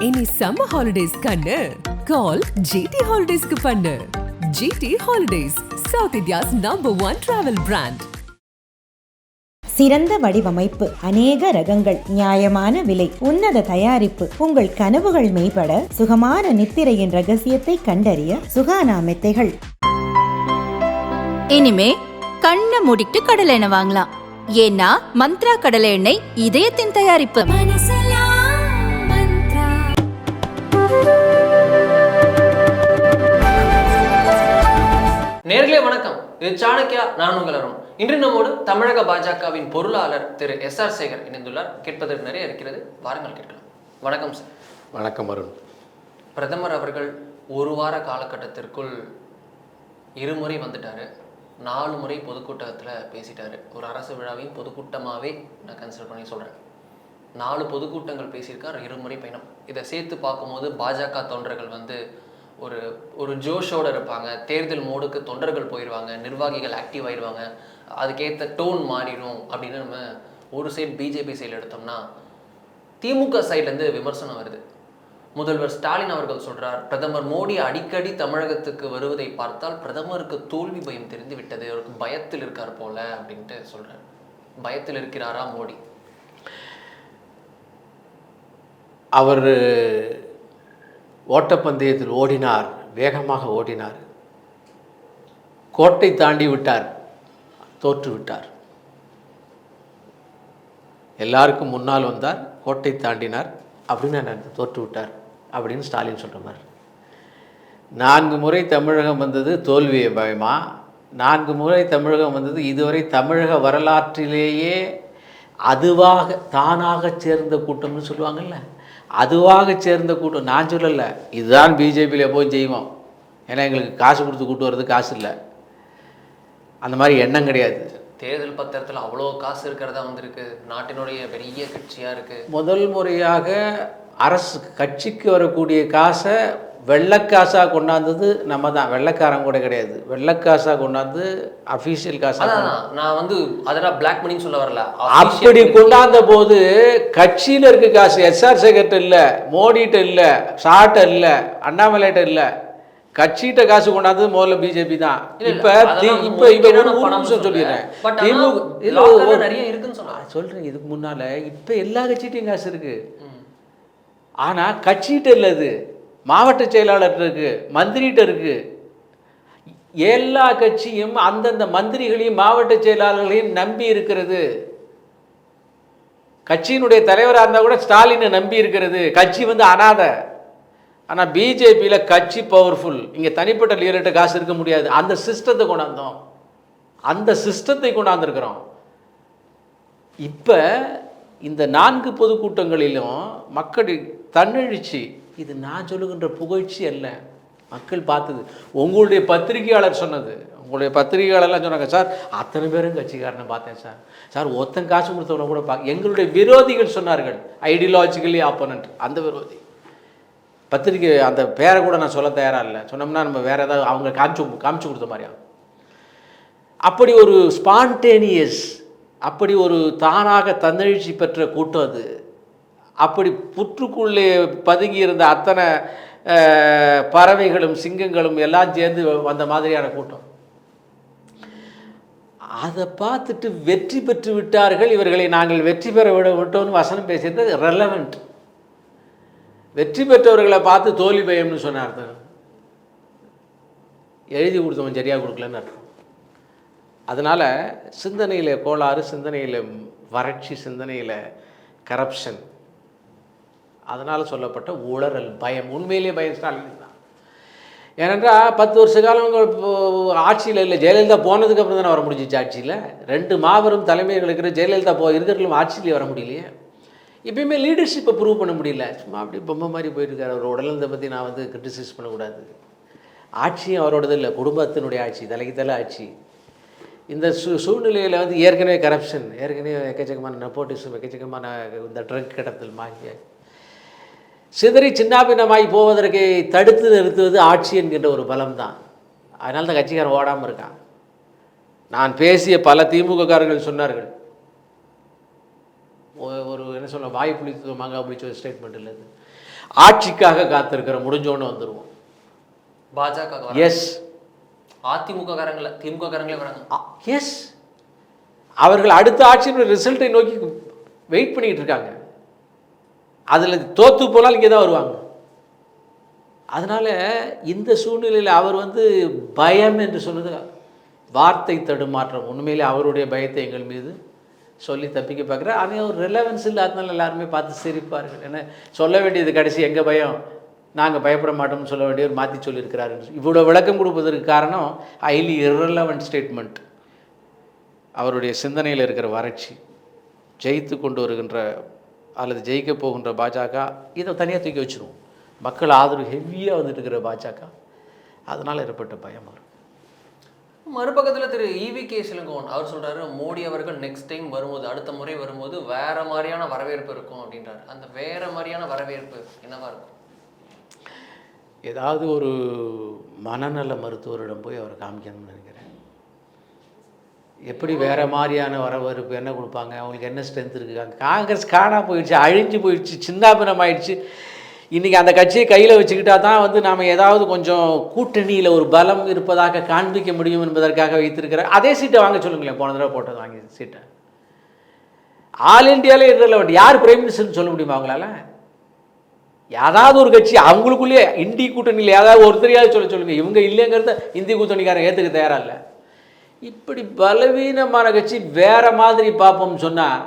இனி summer holidays கண்ணு. Call GT ஹாலிடேஸ்க்கு பண்ணு. G T holidays south India's number one travel brand சிறந்த வடிவமைப்பு அநேக ரகங்கள் நியாயமான விலை உன்னத தயாரிப்பு உங்கள் கனவுகள் மெய்ப்பட சுகமான நித்திரையின் ரகசியத்தை கண்டறிய சுகானா மெத்தைகள். இனிமே கண்ணை மூடிட்டு கடலை எண்ணெய் வாங்கலாம். ஏன்னா மந்த்ரா கடலை எண்ணெய் இதயத்தின் தயாரிப்பு. நேர்களே வணக்கம். இது சாணக்கியா நான் உங்கள் அருண். இன்று நம்மோடு தமிழக பாஜகவின் பொருளாளர் திரு எஸ் ஆர் சேகர் இணைந்துள்ளார். கேட்பதற்கு நிறைய இருக்கிறது. வாருங்கள் கேட்கலாம். வணக்கம் சார். வணக்கம் அருண். பிரதமர் அவர்கள் ஒரு வார காலகட்டத்திற்குள் இருமுறை வந்துட்டாரு. நாலு முறை பொதுக்கூட்டத்தில் பேசிட்டாரு. ஒரு அரசு விழாவையும் பொதுக்கூட்டமாகவே நான் கன்சிடர் பண்ணி சொல்கிறேன் நாலு பொதுக்கூட்டங்கள் பேசியிருக்கார். இருமுறை பயணம். இதை சேர்த்து பார்க்கும்போது பாஜக தொண்டர்கள் வந்து ஒரு ஒரு ஜோஷோட இருப்பாங்க தேர்தல் மோடுக்கு தொண்டர்கள் போயிடுவாங்க நிர்வாகிகள் ஆக்டிவ் ஆயிடுவாங்க அதுக்கேற்ற டோன் மாறிடும் அப்படின்னு நம்ம ஒரு சைடு பிஜேபி சைடு எடுத்தோம்னா திமுக சைட்லேருந்து விமர்சனம் வருது. முதல்வர் ஸ்டாலின் அவர்கள் சொல்கிறார் பிரதமர் மோடி அடிக்கடி தமிழகத்துக்கு வருவதை பார்த்தால் பிரதமருக்கு தோல்வி பயம் தெரிந்து விட்டது அவருக்கு பயத்தில் இருக்கார் போல அப்படின்ட்டு சொல்கிறார் பயத்தில் இருக்கிறாரா மோடி? அவர் ஓட்டப்பந்தயத்தில் ஓடினார் வேகமாக ஓடினார். கோட்டை தாண்டி விட்டார் தோற்றுவிட்டார் எல்லாருக்கும் முன்னால் வந்தார் கோட்டை தாண்டினார். அப்படின்னு நான் தோற்று விட்டார் அப்படின்னு ஸ்டாலின் சொல்கிற மாதிரி. நான்கு முறை தமிழகம் வந்தது தோல்வியை பயமா நான்கு முறை தமிழகம் வந்தது இதுவரை தமிழக வரலாற்றிலேயே அதுவாக தானாக சேர்ந்த கூட்டம்னு சொல்லுவாங்கல்ல. அதுவாக சேர்ந்த கூட்டம் நான் சொல்லலை. இதுதான் பிஜேபியில் போய் செய்வோம். ஏன்னா எங்களுக்கு காசு கொடுத்து கூட்டு வர்றது காசு இல்லை. அந்த மாதிரி எண்ணம் கிடையாது. தேர்தல் பத்திரத்தில் அவ்வளோ காசு இருக்கிறதா வந்திருக்கு. நாட்டினுடைய பெரிய கட்சியா இருக்கு. முதல் முறையாக அரசு கட்சிக்கு வரக்கூடிய காசை வெள்ளைக்காசாக கொண்டாந்தது நம்ம தான் வெள்ளைக்காரன் கூட கிடையாது. வெள்ளைக்காசாக கொண்டாந்து அஃபீஷியல் காசாக நான் வந்து அதெல்லாம் பிளாக் மணின்னு சொல்ல வரல. அப்படி கொண்டாந்த போது கட்சியில் இருக்க காசு எஸ்ஆர் சேகர்ட்ட இல்லை மோடிட்ட இல்லை ஷாட்ட இல்லை அண்ணாமலைட்ட இல்லை கட்சிகிட்ட காசு கொண்டாந்தது முதல்ல பிஜேபி தான். இப்ப இப்ப இப்ப ஒரு நிமிஷம். சொல்லிடுறேன். திமுக நிறைய இருக்குன்னு சொல்றேன். நான் சொல்றேன் இதுக்கு முன்னால இப்ப எல்லா கட்சிகிட்டையும் காசு இருக்கு. ம். ஆனா கட்சிகிட்ட இல்லை அது. மாவட்ட செயலாளர்கிட்ட இருக்குது மந்திரிகிட்ட இருக்குது எல்லா கட்சியும் அந்தந்த மந்திரிகளையும் மாவட்ட செயலாளர்களையும் நம்பி இருக்கிறது. கட்சியினுடைய தலைவராக இருந்தால் கூட ஸ்டாலினை நம்பி இருக்கிறது. கட்சி வந்து அனாதை. ஆனால் பிஜேபியில் கட்சி பவர்ஃபுல் இங்கே தனிப்பட்ட லீடர்கிட்ட காசு இருக்க முடியாது. அந்த சிஸ்டத்தை கொண்டாந்தோம். அந்த சிஸ்டத்தை கொண்டாந்துருக்கிறோம். இப்போ இந்த நான்கு பொதுக்கூட்டங்களிலும் மக்கள் தன்னெழுச்சி இது நான் சொல்லுகின்ற புகழ்ச்சி அல்ல. மக்கள் பார்த்தது. உங்களுடைய பத்திரிகையாளர் சொன்னது. உங்களுடைய பத்திரிகையாளர்லாம் சொன்னாங்க சார் அத்தனை பேரும் கட்சிக்காரனை பார்த்தேன் சார். சார் ஒத்தன் காசு கொடுத்தவன கூட பார்க்க எங்களுடைய விரோதிகள் சொன்னார்கள். ஐடியாலஜிக்கலி ஆப்போனண்ட் அந்த விரோதி. பத்திரிக்கை அந்த பேரை கூட நான் சொல்ல தயாராக இல்லை. சொன்னோம்னா நம்ம வேறு ஏதாவது அவங்க காமிச்சு காமிச்சு கொடுத்த மாதிரியா அப்படி ஒரு ஸ்பான்டேனியஸ் அப்படி ஒரு தானாக தன்னெழுச்சி பெற்ற கூட்டம் அது. அப்படி புற்றுக்குள்ளே பதுங்கி இருந்த அத்தனை பறவைகளும் சிங்கங்களும் எல்லாம் சேர்ந்து வந்த மாதிரியான கூட்டம். அதை பார்த்துட்டு வெற்றி பெற்று விட்டார்கள். இவர்களை நாங்கள் வெற்றி பெற விட விட்டோம்னு வசனம் பேசியது ரெலவெண்ட் வெற்றி பெற்றவர்களை பார்த்து தோல்வி பயம்னு சொன்னார். எழுதி கொடுத்தவன் சரியாக கொடுக்கலன்னு அர்த்தம். அதனால் சிந்தனையில் கோளாறு சிந்தனையில் வறட்சி சிந்தனையில் கரப்ஷன் அதனால் சொல்லப்பட்ட உளறல் பயம். உண்மையிலேயே பயம் ஸ்டாலின் தான். ஏனென்றால் பத்து வருஷ காலம் ஆட்சியில் இல்லை ஜெயலலிதா போனதுக்கு அப்புறம் தானே வர முடிஞ்சிச்சு ஆட்சியில். ரெண்டு மாபெரும் தலைமைகள் இருக்கிற ஜெயலலிதா போ இருக்கிறவங்களும் ஆட்சியிலே வர முடியலையே. இப்பயுமே லீடர்ஷிப்பை ப்ரூவ் பண்ண முடியல. சும்மா அப்படி பொம்மை மாதிரி போயிருக்காரு. அவர் உடலத்தை பற்றி நான் வந்து கிரிட்டிசைஸ் பண்ணக்கூடாது. ஆட்சியும் அவரோடது இல்லை. குடும்பத்தினுடைய ஆட்சி தலைக்கு தலை ஆட்சி. இந்த சூ சூழ்நிலையில் வந்து ஏற்கனவே கரப்ஷன் ஏற்கனவே எக்கச்சக்கமான நெப்போட்டிசம் எக்கச்சக்கமான இந்த ட்ரக் கடத்தல் மாகிய சிதறி சின்னாபின்னமாகி போவதற்கு தடுத்து நிறுத்துவது ஆட்சி என்கின்ற ஒரு பலம் தான் அதனால தான் கட்சிக்காரன் ஓடாமல் இருக்கான். நான் பேசிய பல திமுககாரர்கள் சொன்னார்கள். ஒரு என்ன சொல்ல வாய் புளித்து மாங்காய் புளிச்ச ஒரு ஸ்டேட்மெண்ட் இல்லை ஆட்சிக்காக காத்திருக்கிற முடிஞ்சோன்னு வந்துடுவோம் பாஜக எஸ் அதிமுக காரங்கள திமுக காரங்களே வராங்க எஸ் அவர்கள் அடுத்த ஆட்சியினுடைய ரிசல்ட்டை நோக்கி வெயிட் பண்ணிட்டு இருக்காங்க. அதில் தோத்து போனால் இங்கே தான் வருவாங்க. அதனால் இந்த சூழ்நிலையில் அவர் வந்து பயம் என்று சொன்னது வார்த்தை தடுமாற்றம். உண்மையிலே அவருடைய பயத்தை எங்கள் மீது சொல்லி தப்பிக்க பார்க்குறாரு. ஆனால் ஒரு ரிலவன்ஸ் இல்லாதனால எல்லாருமே பார்த்து சிரிப்பார்கள். ஏன்னா சொல்ல வேண்டியது கடைசி எங்கள் பயம்? நாங்கள் பயப்பட மாட்டோம்னு சொல்ல வேண்டியவர் மாற்றி சொல்லியிருக்கிறாரு இவ்வளோ விளக்கம் கொடுப்பதற்கு காரணம் ஹைலி irrelevant ஸ்டேட்மெண்ட் அவருடைய சிந்தனையில் இருக்கிற வறட்சி ஜெயித்து கொண்டு வருகின்ற அல்லது ஜெயிக்க போகின்ற பாஜக இதை தனியாக தூக்கி வச்சிருவோம். மக்கள் ஆதரவு ஹெவியாக வந்துட்டு இருக்கிற பாஜக அதனால் ஏற்பட்ட பயம் வரும் மறுபக்கத்துல திரு இவி கே சிலங்கோன் அவர் சொல்றாரு மோடி அவர்கள் நெக்ஸ்ட் டைம் வரும்போது அடுத்த முறை வரும்போது வேற மாதிரியான வரவேற்பு இருக்கும் அப்படின்றாரு. அந்த வேற மாதிரியான வரவேற்பு என்னவா இருக்கும்? ஏதாவது ஒரு மனநல மருத்துவரிடம் போய் அவர் காமிக்கணும்னு எப்படி வேறு மாதிரியான வரவேற்பு என்ன கொடுப்பாங்க? அவங்களுக்கு என்ன ஸ்ட்ரென்த் இருக்குங்க காங்கிரஸ் காணா போயிடுச்சு அழிஞ்சு போயிடுச்சு சின்னாபினம் ஆயிடுச்சு இன்றைக்கி அந்த கட்சியை கையில் வச்சுக்கிட்டா தான் வந்து நாம் ஏதாவது கொஞ்சம் கூட்டணியில் ஒரு பலம் இருப்பதாக காண்பிக்க முடியும் என்பதற்காக வைத்திருக்கிற அதே சீட்டை வாங்க சொல்லுங்களேன் போன தடவை போட்டது வாங்கி சீட்டை. ஆல் இண்டியாவிலே வேண்டிய யார் பிரைம் மினிஸ்டர்னு சொல்ல முடியுமா அவங்களால? ஏதாவது ஒரு கட்சி அவங்களுக்குள்ளேயே இந்தி கூட்டணியில் ஏதாவது ஒருத்தரையாவது சொல்ல சொல்லுங்கள் இவங்க இல்லைங்கிறத இந்தி கூட்டணிக்காரன் ஏற்றுக்க தயாராக இல்லை? இப்படி பலவீனமான கட்சி வேற மாதிரி பார்ப்போம்னு சொன்னால்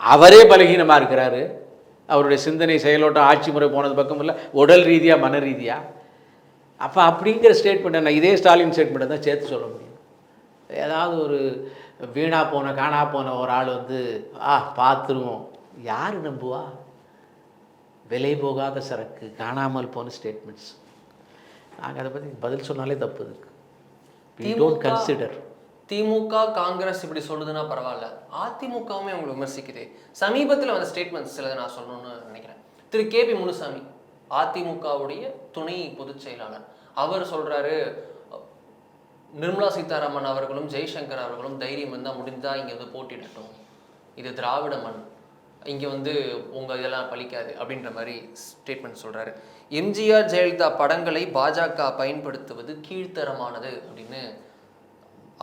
அவரே பலகீனமாக இருக்கிறாரு. அவருடைய சிந்தனை செயலோட்டம் ஆட்சி முறை போனது பக்கம் இல்லை உடல் ரீதியாக மன ரீதியாக அப்போ அப்படிங்கிற ஸ்டேட்மெண்ட்டை நான் இதே ஸ்டாலின் ஸ்டேட்மெண்ட்டை தான் சேர்த்து சொல்ல முடியும். ஏதாவது ஒரு வீணாக போன காணா போன ஒரு ஆள் வந்து ஆ பார்த்துருவோம். யார் நம்புவா? விலை போகாத சரக்கு காணாமல் போன ஸ்டேட்மெண்ட்ஸ் நாங்கள் அதை பற்றி பதில் சொன்னாலே தப்பு இருக்குது டோன்ட் திமுக கன்சிடர் திமுக காங்கிரஸ் இப்படி சொல்லுதுன்னா பரவாயில்ல. அதிமுகவுமே அவங்களை விமர்சிக்குது. சமீபத்தில் வந்த ஸ்டேட்மெண்ட்ஸ் சிலதை நான் சொல்லணும்னு நினைக்கிறேன். திரு. கே. பி. முனுசாமி அதிமுகவுடைய துணை பொதுச் செயலாளர். அவர் சொல்றாரு நிர்மலா சீதாராமன் அவர்களும் ஜெய்சங்கர் அவர்களும் தைரியம் இருந்தால் முடிந்தா இங்கே வந்து போட்டிடட்டும் இது திராவிட மண். இங்கே வந்து உங்கள் இதெல்லாம் பழிக்காது அப்படின்ற மாதிரி ஸ்டேட்மெண்ட் சொல்கிறாரு எம்ஜிஆர் ஜெயலலிதா படங்களை பாஜக பயன்படுத்துவது கீழ்த்தரமானது அப்படின்னு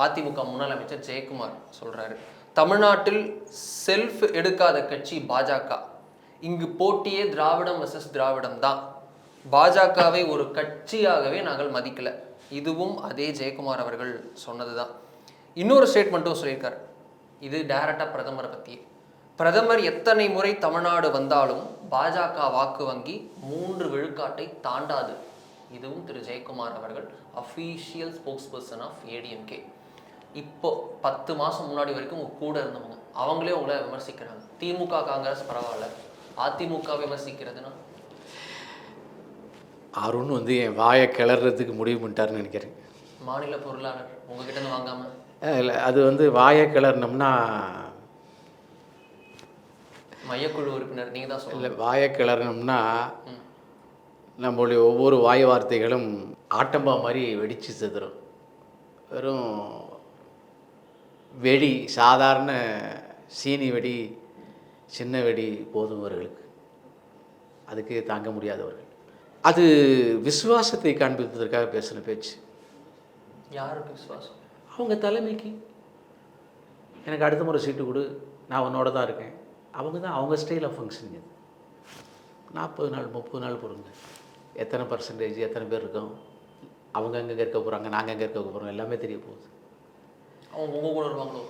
அதிமுக முன்னாள் அமைச்சர் ஜெயக்குமார் சொல்கிறாரு தமிழ்நாட்டில் செல்ஃப் எடுக்காத கட்சி பாஜக. இங்கு போட்டியே திராவிடம் வர்சஸ் திராவிடம் தான். பாஜகவை ஒரு கட்சியாகவே நாங்கள் மதிக்கலை. இதுவும் அதே ஜெயக்குமார் அவர்கள் சொன்னது தான் இன்னொரு ஸ்டேட்மெண்ட்டும் சொல்லியிருக்கார். இது டைரக்டாக பிரதமரை பற்றி பிரதமர் எத்தனை முறை தமிழ்நாடு வந்தாலும் பாஜக வாக்கு வங்கி மூன்று விழுக்காட்டை தாண்டாது. இதுவும் திரு. ஜெயக்குமார் அவர்கள் official spokesperson of ADMK இப்போ பத்து மாதம் முன்னாடி வரைக்கும் உங்க கூட இருந்தவங்க அவங்களே உங்களை விமர்சிக்கிறாங்க. திமுக காங்கிரஸ் பரவாயில்ல. அதிமுக விமர்சிக்கிறதுனா? அருண் வந்து என் வாயை கிளறதுக்கு முடிவு பண்ணிட்டாருன்னு நினைக்கிறேன். மாநில பொருளாளர் உங்ககிட்ட இருந்து வாங்காம? இல்லை அது வந்து வாயை கிளறினோம்னா மையக்குழு உறுப்பினர் நீங்க தான் இல்லை சொல்லல வாயை கிளறினோம்னா ம். நம்மளுடைய ஒவ்வொரு வாய் வார்த்தைகளும் ஆட்டம்பா மாதிரி வெடிச்சு செதுரும் வெறும் வெடி சாதாரண சீனி வெடி சின்ன வெடி போதும் அவர்களுக்கு. அதுக்கு தாங்க முடியாதவர்கள். அது விசுவாசத்தை காண்பிப்பதற்காக பேசின பேச்சு. யாருக்கு விசுவாசம்? அவங்க தலைமைக்கு. எனக்கு அடுத்த முறை சீட்டு கொடு. நான் உன்னோட தான் இருக்கேன். அவங்க தான் அவங்க ஸ்டைல் ஆஃப் ஃபங்க்ஷனிங் இது நாற்பது நாள் முப்பது நாள் பொறுங்க. எத்தனை பர்சன்டேஜ் எத்தனை பேர் இருக்கோம்? அவங்க அங்கே இருக்க போகிறாங்க நாங்கள் அங்கே இருக்க போகிறோம் எல்லாமே தெரிய போகுது. அவங்க உங்க கூட வருவாங்களோ?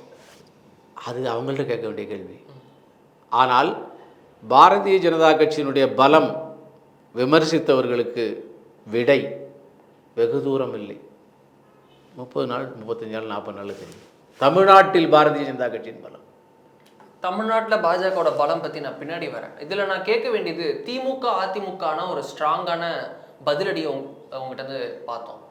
அது அவங்கள்ட்ட கேட்க வேண்டிய கேள்வி. ஆனால் பாரதிய ஜனதா கட்சியினுடைய பலம் விமர்சித்தவர்களுக்கு விடை வெகு தூரம் இல்லை. முப்பது நாள் முப்பத்தஞ்சு நாள் நாற்பது நாள் தெரியும். தமிழ்நாட்டில் பாரதிய ஜனதா கட்சியின் பலம். தமிழ்நாட்டில் பாஜகவோட பலம் பற்றி நான் பின்னாடி வரேன். இதில் நான் கேட்க வேண்டியது திமுக அதிமுகனா ஒரு ஸ்ட்ராங்கான பதிலடி உங்க உங்ககிட்ட இருந்து பார்த்தோம்.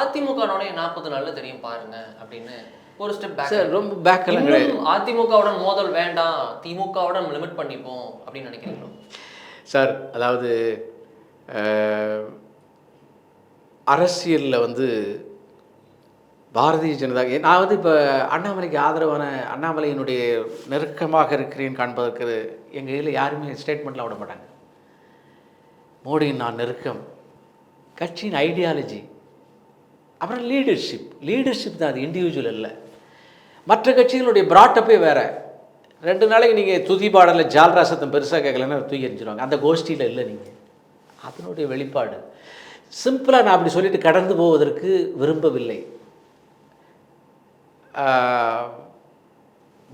அதிமுகனோடய நாற்பது நாள்ல தெரியும் பாருங்க அப்படின்னு ஒரு ஸ்டெப் பேக் ரொம்ப கிடையாது. அதிமுகவுடன் மோதல் வேண்டாம் திமுகவுடன் லிமிட் பண்ணிப்போம் அப்படின்னு நினைக்கிறீங்களோ? சார் அதாவது அரசியலில் வந்து பாரதிய ஜனதா நான் வந்து இப்போ அண்ணாமலைக்கு ஆதரவான அண்ணாமலையினுடைய நெருக்கமாக இருக்கிறேன் காண்பதற்கு எங்கள் இதில் யாருமே ஸ்டேட்மெண்ட்லாம் விட மாட்டாங்க. மோடியின் நான் நெருக்கம் கட்சியின் ஐடியாலஜி அப்புறம் லீடர்ஷிப் லீடர்ஷிப் தான் அது இண்டிவிஜுவல் இல்லை மற்ற கட்சிகளுடைய பிராட்டப்பே வேறு. ரெண்டு நாளைக்கு நீங்கள் துதி பாடலில் ஜால்ராசத்தம் பெருசாக கேட்கலன்னா தூக்கி எறிஞ்சிருவாங்க அந்த கோஷ்டியில் இல்லை நீங்கள் அதனுடைய வெளிப்பாடு. சிம்பிளாக நான் அப்படி சொல்லிட்டு கடந்து போவதற்கு விரும்பவில்லை.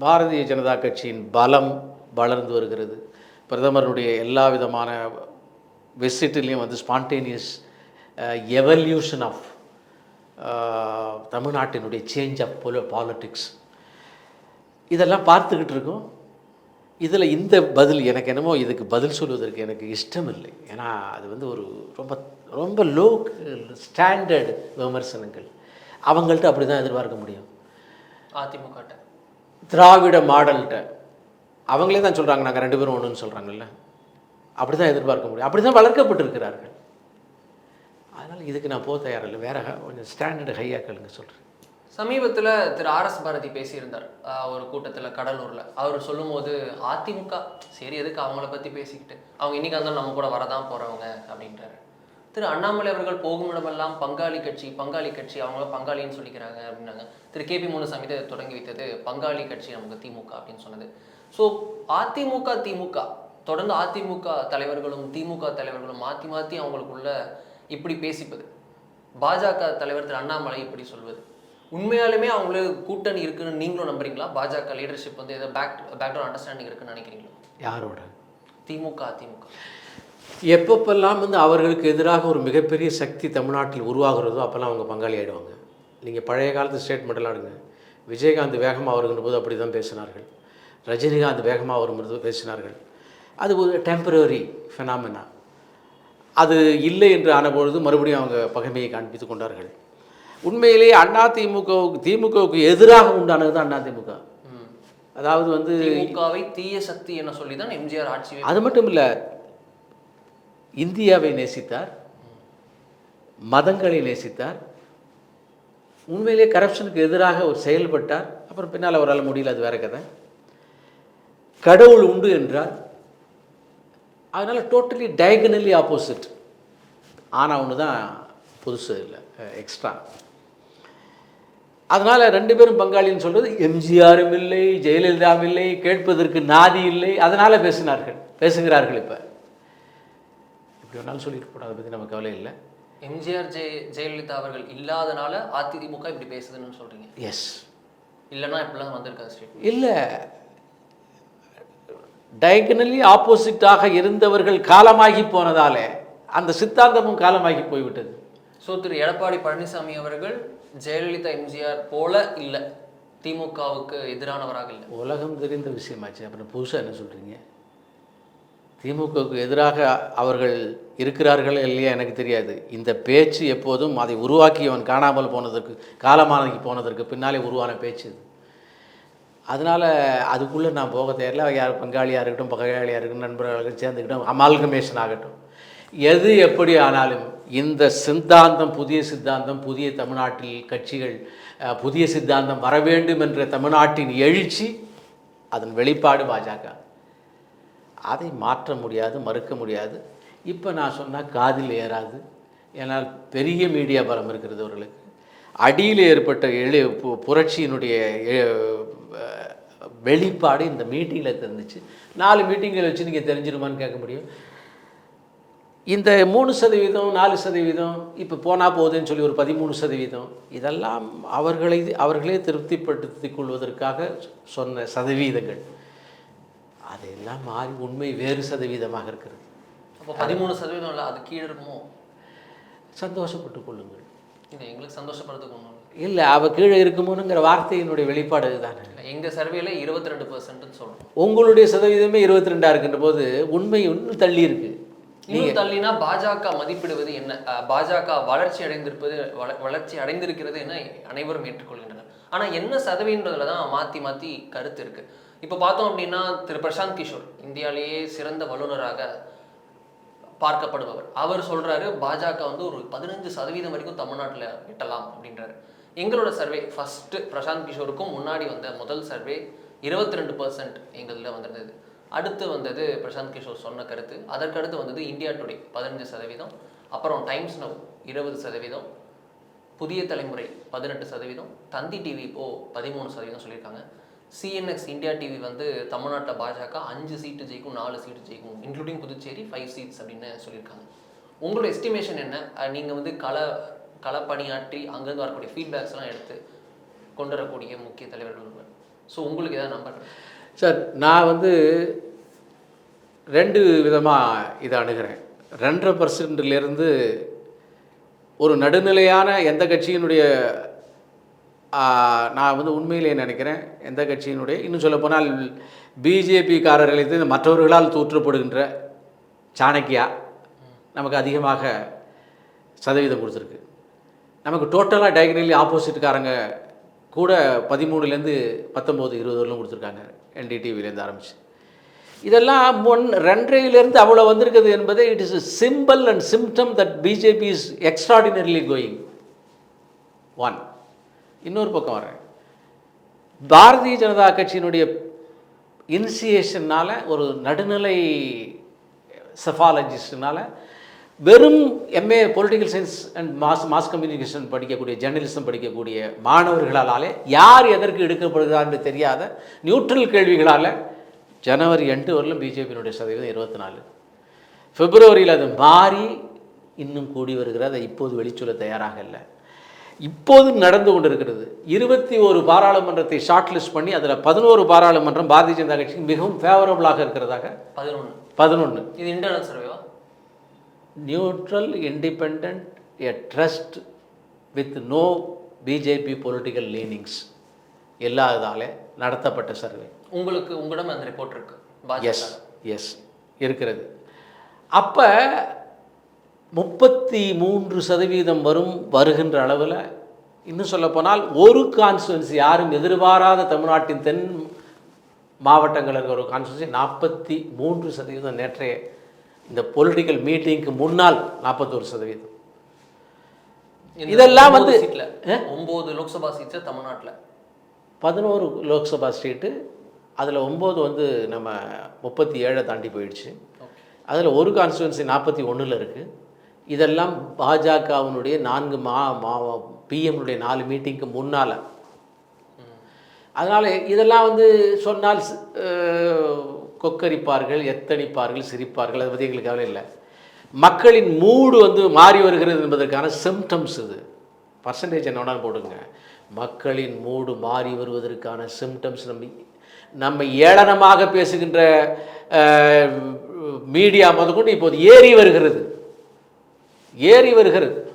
பாரதிய ஜனதா கட்சியின் பலம் வளர்ந்து வருகிறது. பிரதமருடைய எல்லா விதமான விசிட்டிலையும் வந்து ஸ்பான்டேனியஸ் எவல்யூஷன் ஆஃப் தமிழ்நாட்டினுடைய சேஞ்ச் ஆஃப் பொல பாலிட்டிக்ஸ் இதெல்லாம் பார்த்துக்கிட்டு இருக்கோம். இதில் இந்த பதில் எனக்கு என்னமோ இதுக்கு பதில் சொல்வதற்கு எனக்கு இஷ்டம் இல்லை ஏன்னா அது வந்து ஒரு ரொம்ப ரொம்ப லோ ஸ்டாண்டர்ட் விமர்சனங்கள். அவங்கள்ட்ட அப்படி தான் எதிர்பார்க்க முடியும். அதிமுகட்ட. திராவிட மாடல்கிட்ட அவங்களே தான் சொல்கிறாங்க நாங்கள் ரெண்டு பேரும் ஒன்றுன்னு சொல்கிறாங்கல்ல அப்படி தான் எதிர்பார்க்க முடியும். அப்படி தான் வளர்க்கப்பட்டிருக்கிறார்கள். அதனால் இதுக்கு நான் போக தயாரில்லை வேற கொஞ்சம் ஸ்டாண்டர்டு ஹையாக கேளுங்க சொல்கிறேன் சமீபத்தில் திரு ஆர் எஸ் பாரதி பேசியிருந்தார். ஒரு கூட்டத்தில் கடலூரில். அவர் சொல்லும்போது அதிமுக சரி எதுக்கு அவங்கள பற்றி பேசிக்கிட்டு? அவங்க இன்னைக்கு இருந்தாலும் நம்ம கூட வரதான் போகிறவங்க அப்படின்றாரு. திரு அண்ணாமலை அவர்கள் போகும் இடமெல்லாம் பங்காளி கட்சி பங்காளி கட்சி அவங்கள பங்காளின்னு சொல்லிக்கிறாங்க அப்படின்னாங்க. திரு கேபி முனுசாமி இதை தொடங்கி வைத்தது பங்காளி கட்சி நமக்கு திமுக அப்படின்னு சொன்னது. ஸோ அதிமுக திமுக தொடர்ந்து அதிமுக தலைவர்களும் திமுக தலைவர்களும் மாற்றி மாற்றி அவங்களுக்குள்ள இப்படி பேசிப்பது. பாஜக தலைவர் திரு அண்ணாமலை இப்படி சொல்வது. உண்மையாலுமே அவங்களுக்கு கூட்டணி இருக்குன்னு நீங்களும் நம்புறீங்களா? பாஜக லீடர்ஷிப் வந்து ஏதோ பேக் பேக்ரவுண்ட் அண்டர்ஸ்டாண்டிங் இருக்குன்னு நினைக்கிறீங்களா? யாரோட? திமுக அதிமுக. எப்பப்பெல்லாம் வந்து அவர்களுக்கு எதிராக ஒரு மிகப்பெரிய சக்தி தமிழ்நாட்டில் உருவாகிறதோ அப்போல்லாம் அவங்க பங்காளி ஆயிடுவாங்க. நீங்கள் பழைய காலத்து ஸ்டேட்மெண்ட்லாம் எடுங்க. விஜயகாந்த் வேகமாக வருகின்ற போது அப்படி தான் பேசினார்கள். ரஜினிகாந்த் வேகமாக வரும்போது பேசினார்கள். அது ஒரு டெம்பரரி ஃபெனாமினா அது இல்லை என்று ஆனபொழுது மறுபடியும் அவங்க பகைமையை காண்பித்து கொண்டார்கள். உண்மையிலேயே அண்ணா திமுகவுக்கு திமுகவுக்கு எதிராக உண்டானது தான் அண்ணா திமுக. அதாவது வந்து திமுகவை தீய சக்தி என சொல்லி தான் எம்ஜிஆர் ஆட்சி அது மட்டும் இல்லை இந்தியாவை நேசித்தார் மதங்களை நேசித்தார் உண்மையிலே கரப்ஷனுக்கு எதிராக ஒரு செயல்பட்டார் அப்புறம் பின்னால் அவரால் முடியல அது வேற கதை. கடவுள் உண்டு என்றார். அதனால் டோட்டலி டயகனலி ஆப்போசிட் ஆனால் ஒன்று தான் புதுசு இல்லை எக்ஸ்ட்ரா அதனால் ரெண்டு பேரும் பங்காளின்னு சொல்கிறது எம்ஜிஆரும் இல்லை ஜெயலலிதாவும் இல்லை கேட்பதற்கு நாதி இல்லை அதனால் பேசினார்கள் பேசுகிறார்கள் இப்போ. இப்படி வேணாலும் சொல்லிட்டு போட அதை பற்றி நம்ம கவலை இல்லை. எம்ஜிஆர் ஜெய ஜெயலலிதா அவர்கள் இல்லாதனால அதிமுக இப்படி பேசுதுன்னு சொல்றீங்க. எஸ் இல்லைன்னா இப்படிலாம் வந்திருக்காது இல்லை. டயகனலி ஆப்போசிட்டாக இருந்தவர்கள் காலமாகி போனதாலே அந்த சித்தாந்தமும் காலமாகி போய்விட்டது. ஸோ திரு எடப்பாடி பழனிசாமி அவர்கள் ஜெயலலிதா எம்ஜிஆர் போல இல்லை. திமுகவுக்கு எதிரானவராக இல்லை. உலகம் தெரிந்த விஷயமாச்சு. அப்புறம் புதுசாக என்ன சொல்கிறீங்க திமுகவுக்கு எதிராக அவர்கள் இருக்கிறார்கள் இல்லையா எனக்கு தெரியாது. இந்த பேச்சு எப்போதும் அதை உருவாக்கியவன் காணாமல் போனதற்கு காலமானதுக்கு போனதற்கு பின்னாலே உருவான பேச்சு இது. அதனால் அதுக்குள்ளே நான் போக தேவையில்ல. யார் பங்காளியாக இருக்கட்டும் பகையாளியாக இருக்கட்டும் நண்பர்களாகட்டும் சேர்ந்துக்கிட்டும் அமால்கமேஷன் ஆகட்டும். எது எப்படி ஆனாலும் இந்த சித்தாந்தம் புதிய சித்தாந்தம் புதிய தமிழ்நாட்டில் கட்சிகள் புதிய சித்தாந்தம் வர வேண்டும் என்ற தமிழ்நாட்டின் எழுச்சி அதன் வெளிப்பாடு பாஜக. அதை மாற்ற முடியாது மறுக்க முடியாது. இப்போ நான் சொன்னால் காதில் ஏறாது. ஏன்னால் பெரிய மீடியா பலம் இருக்கிறது அவர்களுக்கு. அடியில் ஏற்பட்ட எழு பு- புரட்சியினுடைய வெளிப்பாடு இந்த மீட்டிங்கில் தெரிஞ்சிச்சு நாலு மீட்டிங்கில் வச்சு நீங்கள் தெரிஞ்சிருமான்னு கேட்க முடியும். இந்த மூணு சதவீதம் நாலு சதவீதம் இப்போ போனால் போகுதுன்னு சொல்லி ஒரு பதிமூணு சதவீதம் இதெல்லாம் அவர்களை அவர்களே திருப்திப்படுத்திக் கொள்வதற்காக சொன்ன சதவீதங்கள். அதெல்லாம் மாறி உண்மை வேறு சதவீதமாக இருக்கிறது. அப்போ பதிமூணு சதவீதம் இல்லை அது கீழே இருக்குமோ? சந்தோஷப்பட்டுக் கொள்ளுங்கள். இல்லை எங்களுக்கு சந்தோஷப்படுறதுக்கு ஒன்றும் இல்லை இல்லை அவ கீழே இருக்குமோனுங்கிற வார்த்தையினுடைய வெளிப்பாடு இதுதானே? இல்லை, எங்க சர்வேல இருபத்தி ரெண்டு பர்சன்ட்னு சொல்றோம். உங்களுடைய சதவீதமே இருபத்தி ரெண்டா இருக்கின்ற போது உண்மை இன்னும் தள்ளி இருக்கு. இன்னும் தள்ளினா பாஜக மதிப்பிடுவது என்ன? பாஜக வளர்ச்சி அடைந்திருப்பது வள- வளர்ச்சி அடைந்திருக்கிறது என அனைவரும் ஏற்றுக்கொள்கின்றனர். ஆனா என்ன சதவீன்றதுல தான் மாத்தி மாத்தி கருத்து இருக்கு. இப்போ பார்த்தோம் அப்படின்னா திரு பிரசாந்த் கிஷோர் இந்தியாவிலேயே சிறந்த வல்லுநராக பார்க்கப்படுபவர். அவர் சொல்கிறாரு பாஜக வந்து ஒரு பதினஞ்சு சதவீதம் வரைக்கும் தமிழ்நாட்டில் எட்டலாம் அப்படின்றாரு. எங்களோட சர்வே ஃபஸ்ட்டு பிரசாந்த் கிஷோருக்கும் முன்னாடி வந்த முதல் சர்வே இருபத்தி ரெண்டு பர்சன்ட் எங்களில் வந்திருந்தது. அடுத்து வந்தது பிரசாந்த் கிஷோர் சொன்ன கருத்து. அதற்கடுத்து வந்தது இந்தியா டுடே பதினஞ்சு சதவீதம். அப்புறம் டைம்ஸ் நவ் இருபது சதவீதம். புதிய தலைமுறை பதினெட்டு சதவீதம். தந்தி டிவி இப்போ பதிமூணு சதவீதம் சொல்லியிருக்காங்க. சிஎன்எக்ஸ் இந்தியா டிவி வந்து தமிழ்நாட்டில் பாஜக அஞ்சு சீட்டு ஜெயிக்கும் நாலு சீட்டு ஜெயிக்கும் இன்க்ளூடிங் புதுச்சேரி ஃபைவ் சீட்ஸ் அப்படின்னு சொல்லியிருக்காங்க. உங்களோட எஸ்டிமேஷன் என்ன? நீங்கள் வந்து கள களப்பணியாற்றி அங்கேருந்து வரக்கூடிய ஃபீட்பேக்ஸ்லாம் எடுத்து கொண்டு வரக்கூடிய முக்கிய தலைவர்கள் ஸோ உங்களுக்கு எதாவது நம்பர் சார் நான் வந்து ரெண்டு விதமாக இதை அணுகிறேன். ரெண்டரை பர்சன்ட்லேருந்து ஒரு நடுநிலையான எந்த கட்சியினுடைய நான் வந்து உண்மையிலேயே நினைக்கிறேன் எந்த கட்சியினுடைய இன்னும் சொல்லப்போனால் பிஜேபிக்காரர்களுக்கு மற்றவர்களால் தூற்றப்படுகின்ற சாணக்கியா நமக்கு அதிகமாக சதவீதம் கொடுத்துருக்கு. நமக்கு டோட்டலாக டயக்னலி ஆப்போசிட்காரங்க கூட பதிமூணுலேருந்து பத்தொம்போது இருபது வரலும் கொடுத்துருக்காங்க என்டிடிவிலேருந்து ஆரம்பிச்சு. இதெல்லாம் முன் ரெண்டரையிலேருந்து அவ்வளோ வந்திருக்குது என்பது it is simple and symptom that BJP is extraordinarily going on இன்னொரு பக்கம் வரேன். பாரதிய ஜனதா கட்சியினுடைய இன்சியேஷனால் ஒரு நடுநிலை செஃபாலஜிஸ்டினால் வெறும் M A political science and mass mass communication படிக்கக்கூடிய ஜேர்னலிசம் படிக்கக்கூடிய மாணவர்களாலே யார் எதற்கு எடுக்கப்படுகிறார் என்று தெரியாத நியூட்ரல் கேள்விகளால் ஜனவரி எட்டு வரலும் பிஜேபியினுடைய சதவீதம் இருபத்தி நாலு பிப்ரவரியில் அது மாறி இன்னும் கூடி வருகிறது. அதை இப்போது வெளிச்சொல்ல தயாராக இல்லை. இப்போது நடந்து கொண்டிருக்கிறது. இருபத்தி ஒரு பாராளுமன்றத்தை ஷார்ட் லிஸ்ட் பண்ணி அதில் பதினோரு பாராளுமன்றம் பாரதிய ஜனதா கட்சிக்கு மிகவும் ஃபேவரபுளாக இருக்கிறதாக? பதினொன்று பதினொன்று இது internal சர்வேவா neutral independent trust with no BJP political leanings இல்லாததாலே நடத்தப்பட்ட சர்வே உங்களுக்கு உங்களிடம் அந்த ரிப்போர்ட் இருக்கு. எஸ் எஸ் இருக்கிறது. அப்போ முப்பத்தி மூன்று சதவீதம் வரும் வருகின்ற அளவில் இன்னும் சொல்லப்போனால் ஒரு கான்ஸ்டுவன்சி யாரும் எதிர்பாராத தமிழ்நாட்டின் தென் மாவட்டங்கள் இருக்கிற ஒரு கான்ஸ்டுவன்சி நாற்பத்தி மூன்று சதவீதம் நேற்றைய இந்த பொலிட்டிக்கல் மீட்டிங்க்கு முன்னால் நாற்பத்தோரு சதவீதம். இதெல்லாம் வந்து-? ஒன்பது லோக்சபா சீட்ஸ் தமிழ்நாட்டுல. பதினோரு லோக்சபா சீட்டு அதில் ஒம்பது வந்து நம்ம முப்பத்தி ஏழை தாண்டி போயிடுச்சு. அதில் ஒரு கான்ஸ்டுவன்சி நாற்பத்தி ஒன்றில் இருக்குது இதெல்லாம் பாஜகவினுடைய நான்கு மா மா பிஎம்னுடைய நாலு மீட்டிங்க்கு முன்னால். அதனால் இதெல்லாம் வந்து சொன்னால் கொக்கரிப்பார்கள் எத்தனிப்பார்கள் சிரிப்பார்கள் அதை பற்றி எங்களுக்கு கவலை இல்லை. மக்களின் மூடு வந்து மாறி வருகிறது என்பதற்கான சிம்டம்ஸ் இது. பர்சன்டேஜ் என்ன வேணாலும் போடுங்க. மக்களின் மூடு மாறி வருவதற்கான சிம்டம்ஸ் நம்ம நம்ம ஏளனமாக பேசுகின்ற மீடியா முதற்கொண்டு இப்போது ஏறி வருகிறது. ஏறி வருகிறது.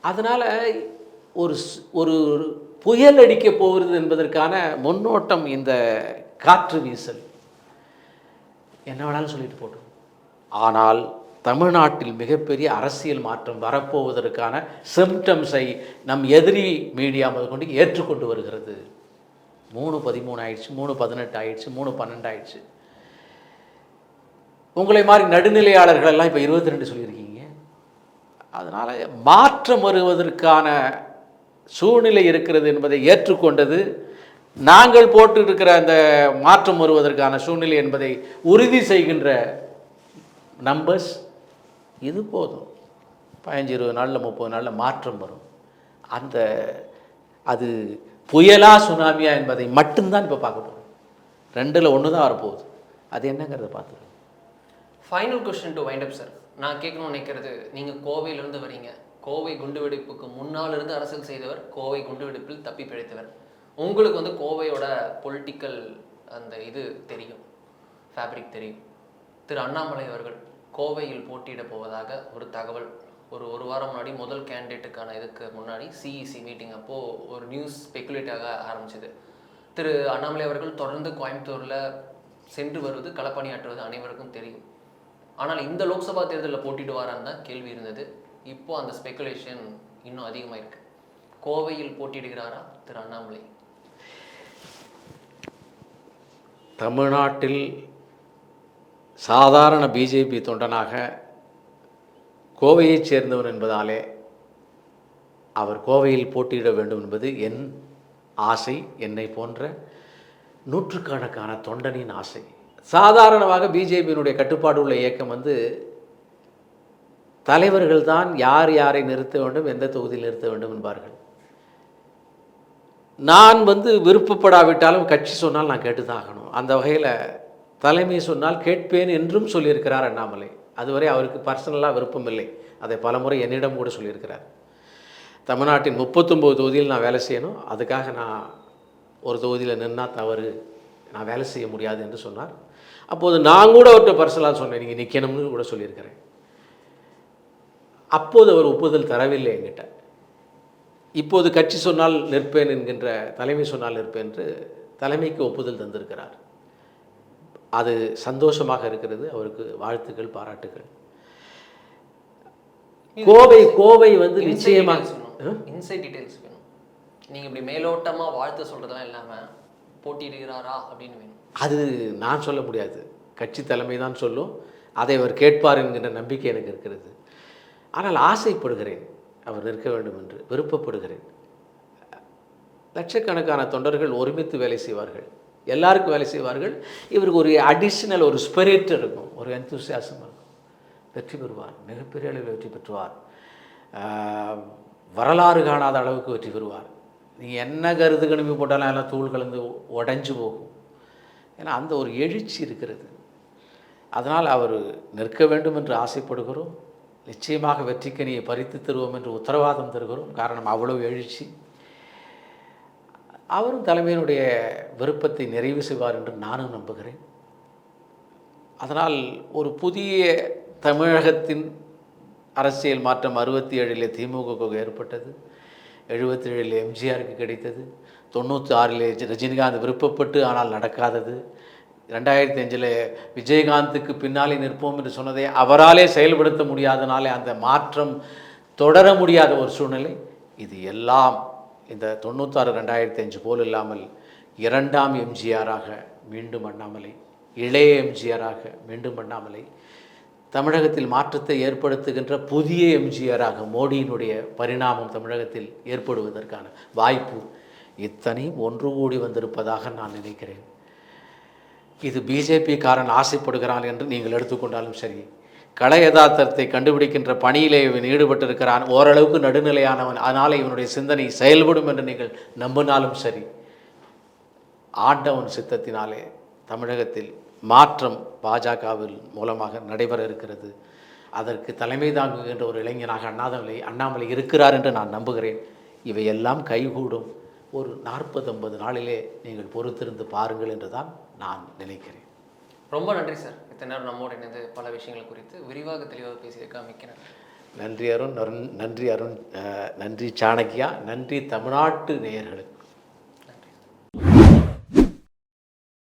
அதனால் ஒரு ஸ்- ஒரு புயல் அடிக்கப் போகிறது என்பதற்கான முன்னோட்டம் இந்த காற்று வீசல். என்ன வேணாலும் சொல்லிட்டு போட்டோம் ஆனால் தமிழ்நாட்டில் மிகப்பெரிய அரசியல் மாற்றம் வரப்போவதற்கான சிம்டம்ஸை நம் எதிரி மீடியா முதற்கொண்டு ஏற்றுக்கொண்டு வருகிறது. மூணு பதிமூணு ஆயிடுச்சு மூணு பதினெட்டு ஆயிடுச்சு மூணு பன்னெண்டு ஆயிடுச்சு. உங்களை மாதிரி நடுநிலையாளர்கள் எல்லாம் இப்போ இருபத்தி ரெண்டு சொல்லியிருக்கீங்க. அதனால் மாற்றம் வருவதற்கான சூழ்நிலை இருக்கிறது என்பதை ஏற்றுக்கொண்டது. நாங்கள் போட்டு இருக்கிற அந்த மாற்றம் வருவதற்கான சூழ்நிலை என்பதை உறுதி செய்கின்ற நம்பர்ஸ் இது போதும். பதினஞ்சு இருபது நாளில் முப்பது நாளில் மாற்றம் வரும். அந்த அது புயலா சுனாமியா என்பதை மட்டும்தான் இப்போ பார்க்க போகிறோம் ரெண்டில் ஒன்று தான் வரப்போகுது. அது என்னங்கிறத பார்த்துக்கலாம் final question to wind up sir நான் கேட்கணும்னு நினைக்கிறது நீங்கள் கோவையிலேருந்து வரீங்க. கோவை குண்டுவெடிப்புக்கு முன்னால் இருந்து அரசியல் செய்தவர் கோவை குண்டுவெடிப்பில் தப்பி பிழைத்தவர். உங்களுக்கு வந்து கோவையோட பொலிட்டிக்கல் அந்த இது தெரியும். ஃபேப்ரிக் தெரியும். திரு அண்ணாமலை அவர்கள் கோவையில் போட்டியிட போவதாக ஒரு தகவல். ஒரு ஒரு வாரம் முன்னாடி முதல் கேண்டிடேட்டுக்கான இதுக்கு முன்னாடி சிஇசி மீட்டிங் அப்போது ஒரு நியூஸ் ஸ்பெக்குலேட்டாக ஆக ஆரம்பிச்சது. திரு அண்ணாமலை அவர்கள் தொடர்ந்து கோயம்புத்தூரில் சென்று வருவது களப்பணியாற்றுவது அனைவருக்கும் தெரியும். ஆனால் இந்த லோக்சபா தேர்தலில் போட்டிடுவாரான்னு தான் கேள்வி இருந்தது. இப்போ அந்த ஸ்பெகுலேஷன் இன்னும் அதிகமாக இருக்கு. கோவையில் போட்டியிடுகிறாரா திரு அண்ணாமலை? தமிழ்நாட்டில் சாதாரண பிஜேபி தொண்டனாக கோவையைச் சேர்ந்தவர் என்பதாலே அவர் கோவையில் போட்டியிட வேண்டும் என்பது என் ஆசை. என்னை போன்ற நூற்றுக்கணக்கான தொண்டனின் ஆசை. சாதாரணமாக பிஜேபியினுடைய கட்டுப்பாடு உள்ள இயக்கம் வந்து தலைவர்கள் தான் யார் யாரை நிறுத்த வேண்டும் எந்த தொகுதியில் நிறுத்த வேண்டும் என்பார்கள். நான் வந்து விருப்பப்படாவிட்டாலும் கட்சி சொன்னால் நான் கேட்டு தான் ஆகணும். அந்த வகையில் தலைமை சொன்னால் கேட்பேன் என்றும் சொல்லியிருக்கிறார் அண்ணாமலை. அதுவரை அவருக்கு பர்சனலாக விருப்பம் இல்லை. அதை பலமுறை என்னிடம் கூட சொல்லியிருக்கிறார். தமிழ்நாட்டின் முப்பத்தொம்போது தொகுதியில் நான் வேலை செய்யணும். அதுக்காக நான் ஒரு தொகுதியில் நின்னா தவறு நான் வேலை செய்ய முடியாது என்று சொன்னார். அப்போது நான் கூட அவர்கிட்ட பர்சனலாக சொன்னேன். நீங்கள் நிற்கணும்னு கூட சொல்லியிருக்கிறேன். அப்போது அவர் ஒப்புதல் தரவில்லை என்கிட்ட. இப்போது கட்சி சொன்னால் நிற்பேன் என்கின்ற தலைமை சொன்னால் நிற்பேன் என்று தலைமைக்கு ஒப்புதல் தந்திருக்கிறார். அது சந்தோஷமாக இருக்கிறது. அவருக்கு வாழ்த்துக்கள் பாராட்டுகள் கோவை கோவை வந்து நிச்சயமாக இன்சைட் டீடைல்ஸ் வேணும். நீங்க இப்படி மேலோட்டமா வாழ்த்து சொல்றதெல்லாம் இல்லாம போட்டியிடுகிறாரா? அப்படின்னு வேணும். அது நான் சொல்ல முடியாது. கட்சி தலைமை தான் சொல்லும். அதை அவர் கேட்பார் என்கின்ற நம்பிக்கை எனக்கு இருக்கிறது. ஆனால் ஆசைப்படுகிறேன். அவர் நிற்க வேண்டும் என்று விருப்பப்படுகிறேன். லட்சக்கணக்கான தொண்டர்கள் ஒருமித்து வேலை செய்வார்கள். எல்லாருக்கும் வேலை செய்வார்கள். இவருக்கு ஒரு அடிஷ்னல் ஒரு ஸ்பிரிட் இருக்கும். ஒரு எந்தூசியாசம் இருக்கும். வெற்றி பெறுவார். மிகப்பெரிய அளவில் வெற்றி பெற்றுவார். வரலாறு காணாத அளவுக்கு வெற்றி பெறுவார். நீங்கள் என்ன கருது கணிப்பு போட்டாலும் எல்லாம் தூள் கலந்து உடைஞ்சு போகும். ஏன்னா அந்த ஒரு எழுச்சி இருக்கிறது. அதனால் அவர் நிற்க வேண்டும் என்று ஆசைப்படுகிறோம். நிச்சயமாக வெற்றிக்கனியை பறித்து தருவோம் என்று உத்தரவாதம் தருகிறோம். காரணம் அவ்வளவு எழுச்சி. அவரும் தலைமையினுடைய விருப்பத்தை நிறைவு செய்வார் என்று நானும் நம்புகிறேன். அதனால் ஒரு புதிய தமிழகத்தின் அரசியல் மாற்றம் அறுபத்தி ஏழில் திமுக ஏற்பட்டது. எழுபத்தி ஏழில் எம்ஜிஆருக்கு கிடைத்தது. தொண்ணூற்றி ஆறில் ரஜினிகாந்த் விருப்பப்பட்டு ஆனால் நடக்காதது. ரெண்டாயிரத்தி அஞ்சில் விஜயகாந்துக்கு பின்னாலே நிற்போம் என்று சொன்னதை அவராலே செயல்படுத்த முடியாதனாலே அந்த மாற்றம் தொடர முடியாத ஒரு சூழ்நிலை. இது எல்லாம் இந்த தொண்ணூத்தாறு ரெண்டாயிரத்தி அஞ்சு போல் இல்லாமல் இரண்டாம் எம்ஜிஆராக மீண்டும் அண்ணாமலை இளைய எம்ஜிஆராக மீண்டும் அண்ணாமலை தமிழகத்தில் மாற்றத்தை ஏற்படுத்துகின்ற புதிய எம்ஜிஆராக மோடியினுடைய பரிணாமம் தமிழகத்தில் ஏற்படுவதற்கான வாய்ப்பு இத்தனையும் ஒன்று கூடி வந்திருப்பதாக நான் நினைக்கிறேன். இது பிஜேபிக்காரன் ஆசைப்படுகிறான் என்று நீங்கள் எடுத்துக்கொண்டாலும் சரி. கலை யதார்த்தத்தை கண்டுபிடிக்கின்ற பணியிலே இவன் ஈடுபட்டிருக்கிறான். ஓரளவுக்கு நடுநிலையானவன். அதனால் இவனுடைய சிந்தனை செயல்படும் என்று நீங்கள் நம்பினாலும் சரி. ஆண்டவன் சித்தத்தினாலே தமிழகத்தில் மாற்றம் பாஜகவில் மூலமாக நடைபெற இருக்கிறது. அதற்கு தலைமை தாங்குகின்ற ஒரு இளைஞனாக அண்ணாதமலை அண்ணாமலை இருக்கிறார் என்று நான் நம்புகிறேன். இவையெல்லாம் கைகூடும். ஒரு நாற்பது ஐம்பது நாளிலே நீங்கள் பொறுத்திருந்து பாருங்கள் என்று தான் நான் நினைக்கிறேன். ரொம்ப நன்றி சார். இத்தனை நேரம் நம்மோடு இணைந்து பல விஷயங்கள் குறித்து விரிவாக தெளிவாக பேசியிருக்கா மிக்க நன்றி. அருண். அருண் நன்றி அருண் நன்றி சாணக்கியா நன்றி தமிழ்நாட்டு நேயர்களுக்கு. நன்றி.